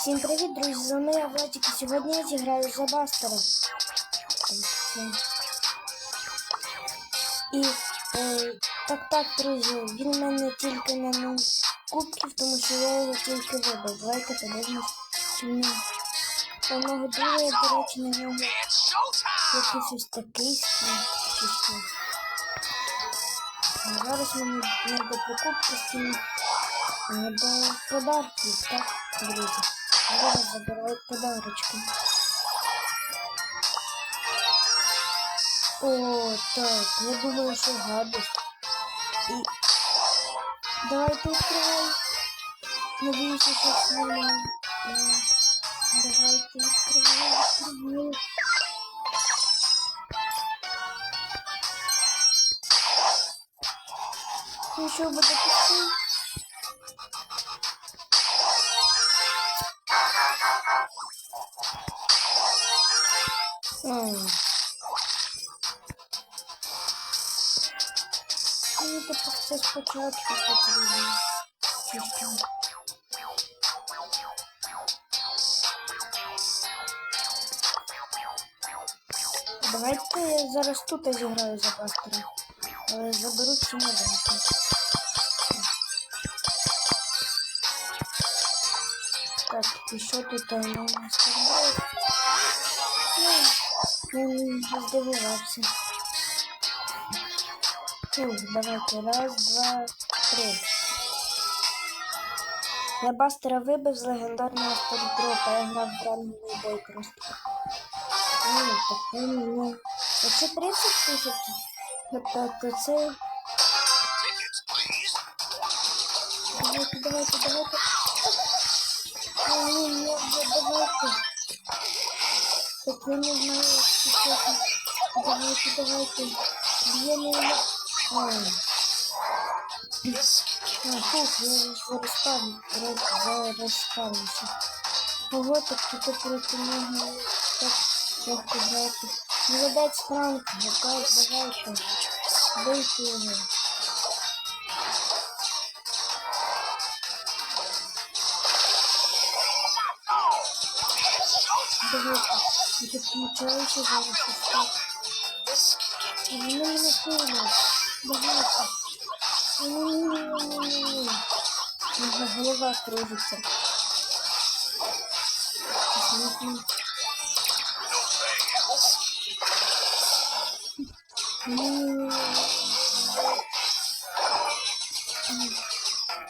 Всім привіт, друзі! З вами я Владик, і сьогодні я зіграю за Бастера. І е, так, так, друзі, він в мене тільки на нуль кубків, тому що я його тільки вибив. Давайте подивимось, чи в нього. У мого друга, до речі, на нього якийсь ось такий скін. Зараз мені треба покупки скинути. До подарків, так, друзі. Зараз забираю подарочки. О, так, я думала, що гадость. І давайте відкривай. Надіюся, що все нормально. Е, Давайте відкривай, відкривай. Ну що буде пустий? М. Ну, тепер все спочатку потрібно. Чи що? Давайте я зараз тут зіграю за пастора. Але заберу ці новинки. Так, і що тут у нас там? Ну, не здивувався. Давайте. Раз, два, три. Я Бастера вибив з легендарного стардропа. Я грав в ранній бой просто. Ну, таке ну. Оце 30 тисяч. Тобто, то це... Давайте, давайте, давайте. Ні, ні, давайте. Так я не знаю, що це. Давайте, давайте. Не знаю. Ой. А, фух, я розпав, розпавився. Ого, так тут проти нього так легко грати. Молодець Франк, яка давайте. Бийте його. Давайте. Я тут включаюся зараз ось так. Вони мене кинуть. Давайте. Ні-ні-ні-ні-ні. Можна голова кружиться. Ні-ні-ні. Ні-ні-ні.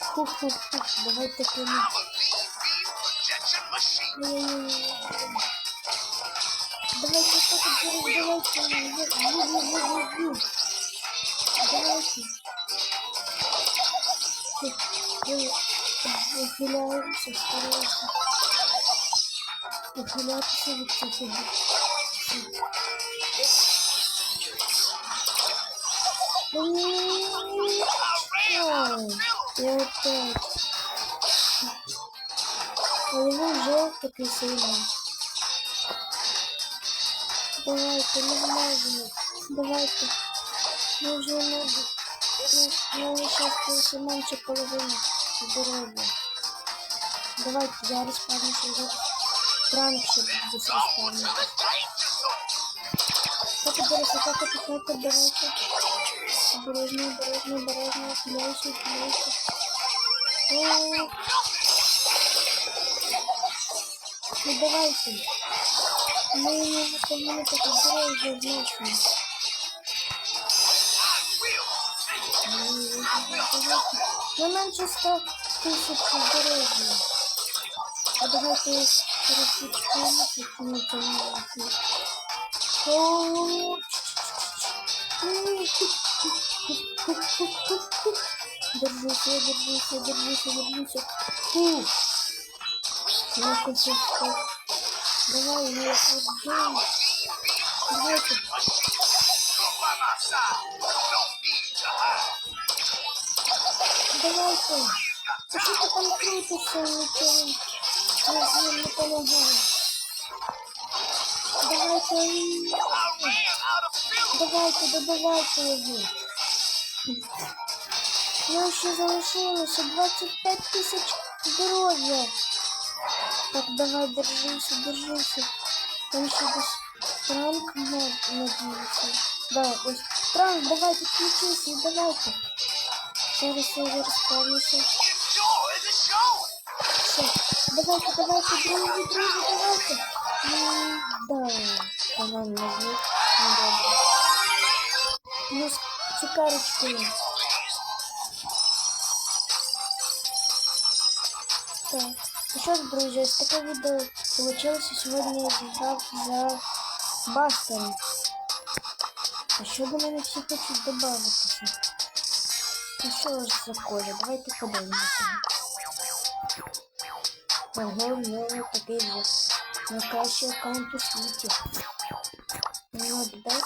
Хух-хух-хух, давайте кинуть. Ні-ні-ні. Давайте так вот Hilal sesleri olsun. Hilal kısa gidecek şimdi. Evet, evet. Oyunun zor takısıyla. Давайте, не зможемо. Давайте. Ми вже не... Ну, сейчас менше половини здоров'я. Давайте, я розпавнюся зараз. Пранк ще буде розпавнюся. Так, Бориса, так, так, так, давайте. Обережно, обережно, обережно, ухиляйся, ухиляйся. О, Ну, давайте. Мы не выполняем так здоровье вместе. Ну, менше 100 тисяч здоров'я. А давайте щоб не помилити. О, Держися, держися, держися, держися. Фу. Якось так. Давай, я отдам. Давайте. Давайте. А що ти там крутишся, нічого? Я ним не помогаю. Давайте. Давайте, добивайте його. Ну, ще залишилося 25 тисяч здоров'я. Так, давай, держися, держися. Там ще десь пранк на- надіюся. Да, ось пранк, давай підключися, давайте. Зараз я зараз справлюся. Все, давайте, давайте, друзі, друзі, давайте. М, Да, канал не звук, ну добре. Плюс цукерочки. Так. Ну що ж, друзі, ось таке відео вийшло. Сьогодні я зіграв за Бастером. А що до мене всі хочуть додатися? Ну що ж за кожа? Давайте подивимося. Ого, в мене такий вже найкращий аккаунт у світі. Ну, дай.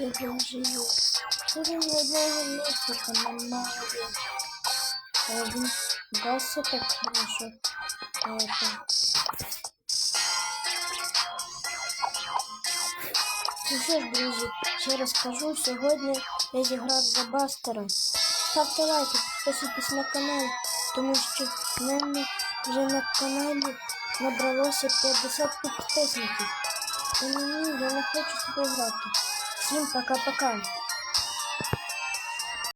Я вже є. Тут ні одного місця немає. А він гасся так хорошо. Это. Ну що ж, друзі, ще раз кажу, сьогодні я зіграв за Бастера. Ставте лайки, підписуйтесь на канал, тому що в мене вже на каналі набралося 50 підписників. І мені я не хочу собі грати. Всім пока-пока.